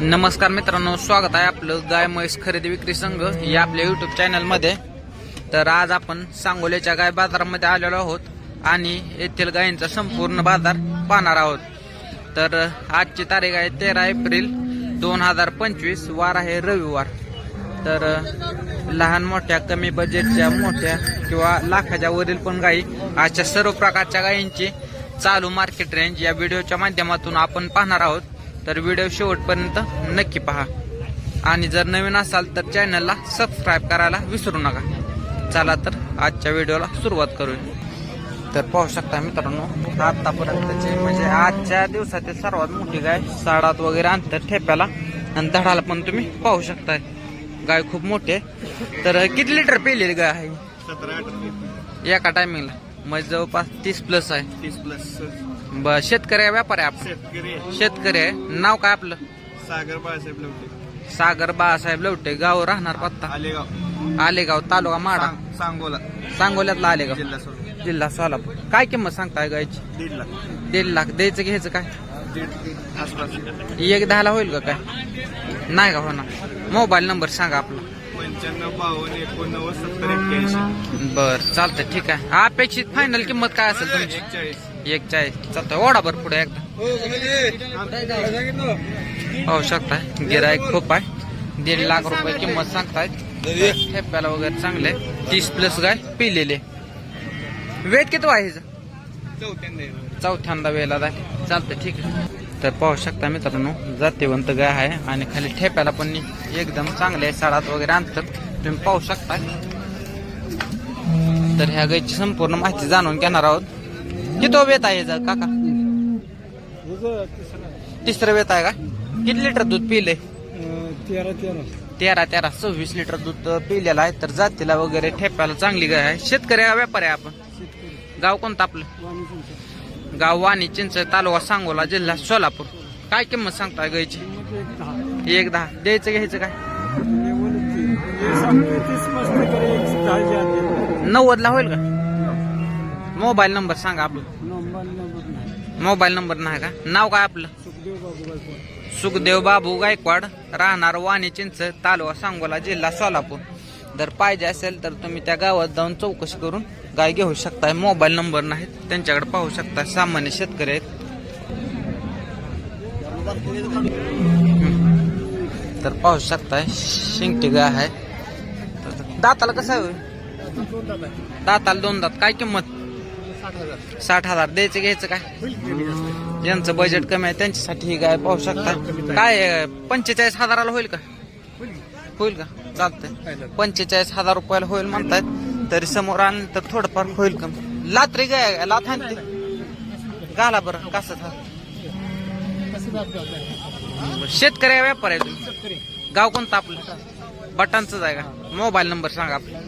नमस्कार मित्रांनो स्वागत आहे आपलं गाय म्हैस खरेदी विक्री संघ या आपल्या युट्यूब चॅनलमध्ये तर आज आपण सांगोल्याच्या गाय बाजारामध्ये आलेलो आहोत आणि येथील गायींचा संपूर्ण बाजार पाहणार आहोत. तर आजची तारीख आहे तेरा एप्रिल दोन हजार पंचवीस वार आहे रविवार. तर लहान मोठ्या कमी बजेटच्या मोठ्या किंवा लाखाच्या वरील पण गायी अशा सर्व प्रकारच्या गायींची चालू मार्केट रेंज या व्हिडिओच्या माध्यमातून आपण पाहणार आहोत. तर व्हिडिओ शेवटपर्यंत नक्की पहा. आणि जर नवीन असाल तर चॅनलला सबस्क्राईब करायला विसरू नका. चला तर आजच्या व्हिडिओला सुरुवात करूया. तर पाहू शकता मित्रांनो आतापर्यंतची म्हणजे आजच्या दिवसातील सर्वात मोठी गाय साडात वगैरे अंतर ठेप्याला. आणि धडाला पण तुम्ही पाहू शकताय. गाय खूप मोठी आहे. तर किती लिटर पिलेली गाय आहे? एका टायमिंगला म्हणजे जवळपास तीस प्लस आहे. तीस प्लस ब शेतकरी आहे, व्यापारी आहे आपण शेतकरी आहे. शेतकरी आहे. नाव काय आपलं? सागर बाळासाहेब लवटे. सागर बाळासाहेब लवटे. गाव राहणार पत्ता? आलेगाव. आलेगाव तालुका माडा? सांग- सांगोला. सांगोल्यातला आलेगाव. जिल्हा सोडून जिल्हा सोलापूर. काय किंमत सांगताय गायची? दीड लाख. दीड लाख. द्यायचं घ्यायचं काय? दीड आसपास. एक दहाला होईल का काय? नाही का होणार. मोबाईल नंबर सांगा आपला. पंच्याण्णव बावन्न एकोणनव्वद सत्तर एक्क्याऐंशी. बर चालतंय. ठीक आहे. अपेक्षित फायनल किंमत काय असेल तुमची? एकचाळीस. एक चाळीस चालतंय ओढा बर पुढे एकदा. पाहू शकताय गिरायक खूप आहे. दीड लाख रुपये किंमत सांगतायत. ठेप्याला वगैरे चांगले. तीस प्लस गाय पिलेले. वेट किती आहे? चौथ्यांदा वेळेला जाय चालतंय ठीक आहे. तर पाहू शकता मित्रांनो जातीवंत गाय आहे आणि खाली ठेप्याला पण एकदम चांगले साडात वगैरे अंतर तुम्ही पाहू शकता. तर ह्या गायची संपूर्ण माहिती जाणून घेणार आहोत. किती वेत आहे याचा काका? तिसरं वेत आहे का? किती लिटर दूध पिले? तेरा तेरा तेरा तेरा सव्वीस लिटर दूध पिलेलं आहे तर जातीला वगैरे ठेप्याला चांगली गाय आहे. शेतकरी हा व्यापारी आहे आपण? गाव कोणतं आपलं? गाव वाणी चिंच तालुका सांगोला जिल्हा सोलापूर. काय किंमत सांगताय गायची? एक दहा. द्यायचं घ्यायचं काय? नव्वद नव्वदला होईल का? मोबाईल नंबर सांगा आपलं. मोबाईल नंबर नाही. का? नाव काय आपलं? सुखदेव बाबू गायकवाड. राहणार वाणी चिंच तालुका सांगोला जिल्हा सोलापूर. जर पाहिजे असेल तर तुम्ही त्या गावात जाऊन चौकशी करून गाय घेऊ शकताय. मोबाईल नंबर नाहीत त्यांच्याकडे पाहू शकता सामान्य शेतकरी आहेत. हम्म. तर पाहू शकताय शिंगटी गाय आहे. तर दाताला कसं आहे? दाताला दोन दात. काय किंमत? साठ हजार. द्यायचं घ्यायचं काय? ज्यांचं बजेट कमी आहे त्यांच्यासाठी ही गाय पाहू शकता. काय पंचेचाळीस हजाराला होईल का? होईल का? चालतंय. पंचेचाळीस हजार रुपयाला होईल म्हणतायत. तरी समोर आणलं तर थोडंफार होईल का? लात्री गाय लाथ आणते. घाला बरं कसं झालं शेतकरी व्यापार आहे गाव कोणतं आपलं? बटांचंच आहे का? मोबाईल नंबर सांगा आपला.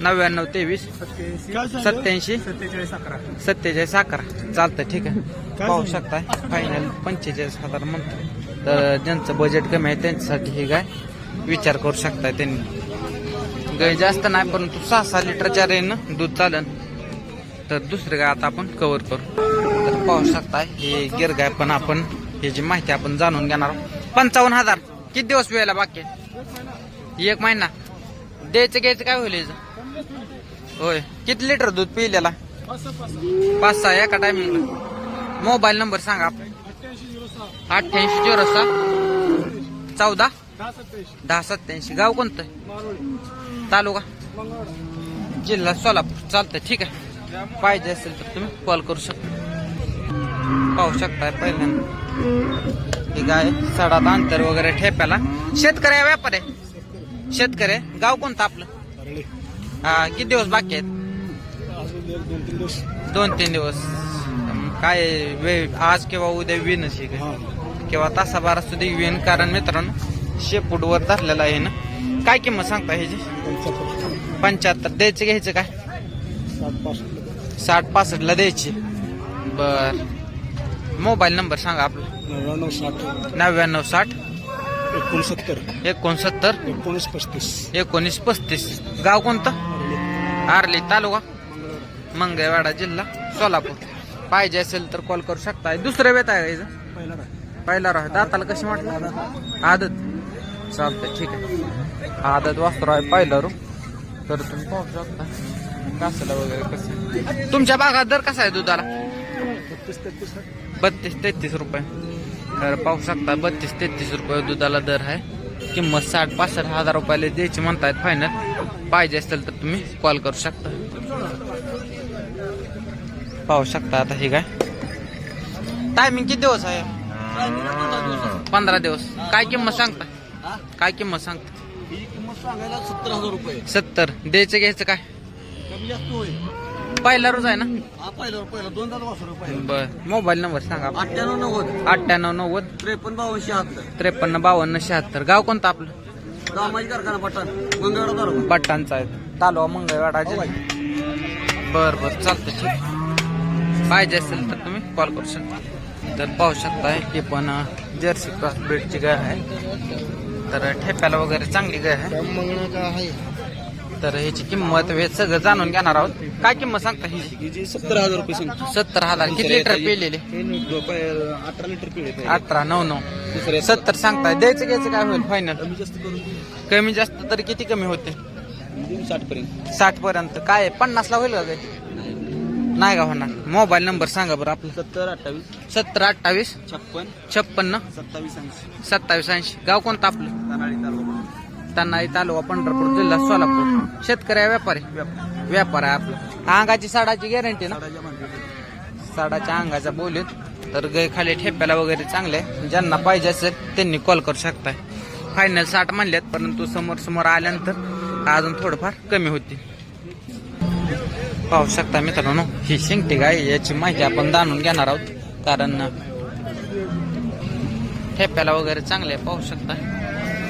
नव्याण्णव तेवीस सत्याऐंशी सत्तेचाळीस अकरा. सत्तेचाळीस अकरा चालतं ठीक आहे. पाहू शकताय. फायनल पंचेचाळीस हजार म्हणतो तर ज्यांचं बजेट कमी आहे त्यांच्यासाठी ही गाय विचार करू शकताय त्यांनी. गाय जास्त नाही परंतु सहा सहा लिटरच्या रेनं दूध चालन. तर दुसरी गाय आता आपण कवर करू. तर पाहू शकताय हे गिर गाय पण आपण ह्याची माहिती आपण जाणून घेणार आहोत. पंचावन्न हजार. किती दिवस वेळेला बाकी आहे? एक महिना. द्यायचं घ्यायचं काय होईल याचं? होय. किती लिटर दूध पिलेला पाच सहा एका टायमिंगला मोबाईल नंबर सांगा. अठ्ठ्याऐंशी झिरो सहा. चौदा. दहा सत्याऐंशी. गाव कोणतं? तालुका? जिल्हा सोलापूर. चालतंय ठीक आहे. पाहिजे असेल तर तुम्ही कॉल करू शकता. पाहू शकताय पहिल्यांदा. ही गाय सडात अंतर वगैरे ठेप्याला. शेतकरी व्यापार आहे. शेतकरी आहे. गाव कोणतं आपलं? हा किती दिवस बाकी आहेत? दोन तीन दिवस. अं, काय वेळ आज किंवा उद्या आहे काय? किंवा तासाबारा सुद्धा विन कारण मित्रांनो शेपूट वर धरलेला आहे ना? काय किंमत सांगता ह्याची? पंच्याहत्तर. द्यायचं घ्यायचं काय? साठ पासष्ट. ला द्यायची. बर. मोबाईल नंबर सांगा आपला. नव्याण्णव साठ. नव्याण्णव साठ. एकोणसत्तर. एकोणसत्तर? एकोणीस पस्तीस. एकोणीस पस्तीस. गाव कोणतं? आर्ली. तालुका? मंगळवाडा जिल्हा सोलापूर. पाहिजे असेल तर कॉल करू शकता. दुसरं वेत आहे? पहिला राह. दाताला कशी म्हटलं आदत. चालतंय ठीक आहे. आदत वास्तू आहे पहिला रू. तर तुम्ही पाहू शकता. कासाला वगैरे कसं तुमच्या भागात दर कसा आहे दुधाला? बत्तीस तेहतीस रुपये. तर पाहू शकता बत्तीस तेहतीस रुपये दुधाला दर आहे. किंमत साठ पासष्ट हजार रुपयाला द्यायची म्हणतायत. फायनल पाहिजे असेल तर तुम्ही कॉल करू शकता. पाहू शकता आता हे काय. टायमिंग किती दिवस आहे? पंधरा दिवस. काय किंमत सांगता काय किंमत सांगता ही किंमत सांगायला सत्तर हजार रुपये. सत्तर. द्यायचं घ्यायचं काय? कमी जास्त होईल पहिला रोज आहे ना? हा पहिला. दोन वासर बर. मोबाईल नंबर सांगा अठ्ठ्याण्णव नव्वद. अठ्ठ्याण्णव नव्वद. त्रेपन्न बावन्न शहात्तर. त्रेपन्न बावन्न शहात्तर. गाव कोणतं आपलं? दामाजी कारखाना पठाण. मंगळवार तालुका. पट्टांचा आहे. तालुका मंगळवाडा बर बर. चालतं ठीक पाहिजे असेल तर तुम्ही कॉल करू शकता. तर पाहू शकता हे पण जर्सी क्रॉस ब्रीडची गाय आहे. तर ठेप्याला वगैरे चांगली गाय आहे. मंगळा का आहे. तर ह्याची किंमत हे सगळं जाणून घेणार आहोत. काय किंमत सांगता ही? जी सत्तर हजार रुपये सांगतो. सत्तर हजार. किती लिटर पिलेले? हे अठरा लिटर पिळे पाहिजे. अठरा नऊ नऊ. दुसऱ्या सत्तर सांगताय. द्यायचं घ्यायचं काय होईल? फायनल कमी जास्त करून कमी जास्त तरी किती कमी होते? देऊ साठ पर्यंत साठ पर्यंत. काय पन्नास ला होईल का काय? नाही का होणार. मोबाईल नंबर सांगा बरं आपलं. सत्तर अठ्ठावीस. सत्तर अठ्ठावीस. छप्पन. छप्पन्न. सत्तावीस ऐंशी. सत्तावीस ऐंशी. गाव कोणतं आपलं? तानाळी तालुका. तानाई तालुका पंढरपूर जिल्हा सोलापूर. शेतकरी आहे व्यापारी. व्यापार आहे आपला. अंगाची साडाची गॅरंटी ना? साडाच्या अंगाचा साडाच्या बोलीत तर गाय खाली ठेप्याला वगैरे चांगले आहे. ज्यांना पाहिजे असेल त्यांनी कॉल करू शकताय. फायनल साठ म्हणल्यात परंतु समोर समोर आल्यानंतर अजून थोडंफार कमी होती. पाहू शकता मित्रांनो ही शिंगटी गाय याची माहिती आपण जाणून घेणार आहोत. कारण ठेप्याला वगैरे चांगले आहे, पाहू शकता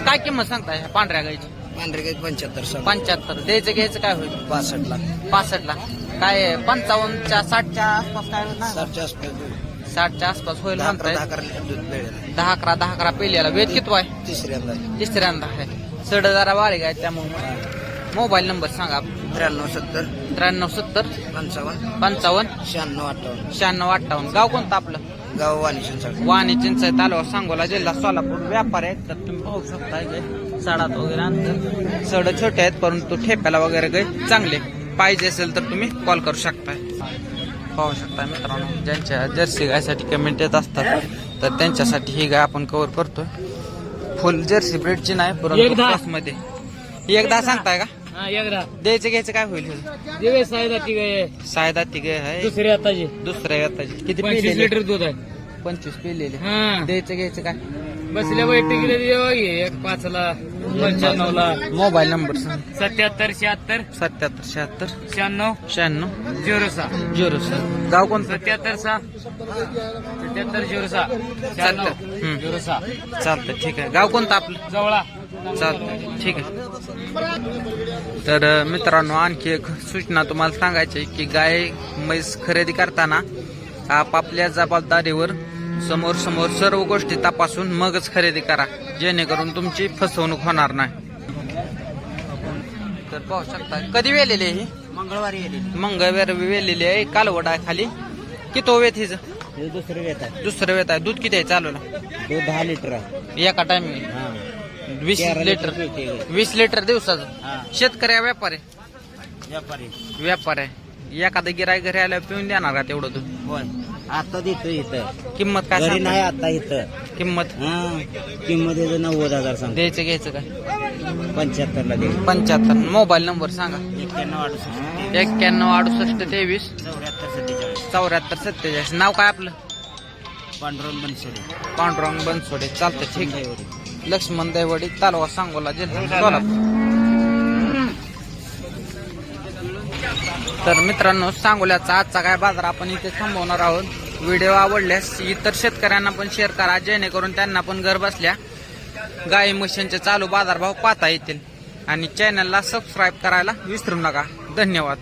काय किंमत सांगता ह्या पांढऱ्या गायची पांढरे काही पंच्याहत्तर सांग पंच्याहत्तर. द्यायचं घ्यायचं काय होईल? पासष्ट लाख. पासष्ट ला काय पंचावन्नच्या साठच्या आसपास काय होईल ना? साठच्या आसपास साठच्या आसपास होईल दहा अकरा म्हणताय. दहा अकरा लिटर दूध मिळेल. दहा अकरा दहा अकरा पेल्याला वेद किती आहे तिसऱ्यांदा तिसऱ्यांदा आहे. सड जरा वाढी आहे त्यामुळे मोबाईल नंबर सांगा. त्र्याण्णव सत्तर. त्र्याण्णव सत्तर. पंचावन्न. पंचावन्न. शहाण्णव अठ्ठावन्न. शहाण्णव अठ्ठावन्न. गाव कोणतं आपलं? गाव वाणिशन वाणी चिंचय तालुका सांगोला जिल्हा सोलापूर. व्यापार आहेत तर तुम्ही पाहू शकता इथे सडात वगैरे आणतात. सड छोटे आहेत परंतु ठेप्याला वगैरे काही चांगले पाहिजे असेल तर तुम्ही कॉल करू शकताय. पाहू शकता मित्रांनो ज्यांच्या जर्सी गायसाठी कमेंट येत असतात तर त्यांच्यासाठी ही गाय आपण कव्हर करतोय. फुल जर्सी ब्रेडची नाही परंतु मध्ये. एकदा सांगताय का? हा एकदा द्यायचं घ्यायचं काय होईल? दिवे सायदा ती सायदा ती गाय आहे दुसरी आताची. दुसऱ्या किती पंचवीस पिलेले? लिटर दूध आहे. पंचवीस पिलेले. हा. द्यायचं घ्यायचं काय? बसल्या बैठकीला देवा घे एक पाचला पंच्याण्णव ला मोबाईल नंबर सांग. सत्याहत्तर शहात्तर. सत्याहत्तर शहात्तर. शहाण्णव. शहाण्णव. झिरो सहा. झिरो सर गाव कोणतं? सत्याहत्तर सहा. सत्याहत्तर झिरो सहा. हम्म. शहाण्णव झिरो सहा. चालतं ठीक आहे. गाव कोणतं आपलं? जवळा. चालतं ठीक आहे. तर मित्रांनो आणखी एक सूचना तुम्हाला सांगायची की गाय म्हैस खरेदी करताना आपापल्या जबाबदारीवर समोर समोर सर्व गोष्टी तपासून मगच खरेदी करा. जेणेकरून तुमची फसवणूक होणार नाही. तर पाहू शकता कधी वेलेली आहे ही? मंगळवारी मंगळवार वेलेली आहे. कालवड आहे खाली. किती वेत हिचं? हे दुसरं येत आहे. दुसरं वेत आहे. दूध किती आहे चालू तो दहा लिटर आहे. एका टायमिंग वीस लिटर. वीस लिटर दिवसाचं. शेतकरी आहे, व्यापार. आहे व्यापारी. व्यापार. आहे एखादं गिराय घरी आल्यावर पिऊन देणार का तेवढं होय. आता देतो इथं. किंमत काय घरी नाही? आता इथं. किंमत? हा. किंमत याचं नव्वद हजार सांग द्यायचं घ्यायचं काय पंच्याहत्तर ला पंच्याहत्तर. मोबाईल नंबर सांगा. एक्क्याण्णव अडुसष्ट एक्क्याण्णव अडुसष्ट तेवीस. चौऱ्याहत्तर सत्तेचाळीस. चौऱ्याहत्तर सत्तेचाळीस. नाव काय आपलं? पांडुरंग बनसोडे. पांडुरंग बनसोडे. चालतं ठीक आहे. लक्ष्मण दैवडी तालुका सांगोला जिल्हा सोलापूर. तर मित्रांनो सांगोल्याचा आजचा काय बाजार आपण इथे थांबवणार आहोत. व्हिडिओ आवडल्यास इतर शेतकऱ्यांना पण शेअर करा जेणेकरून त्यांना पण घर बसल्या गाई म्हशींचे चालू बाजारभाव पाहता येतील. आणि चॅनलला सबस्क्राईब करायला विसरू नका. धन्यवाद.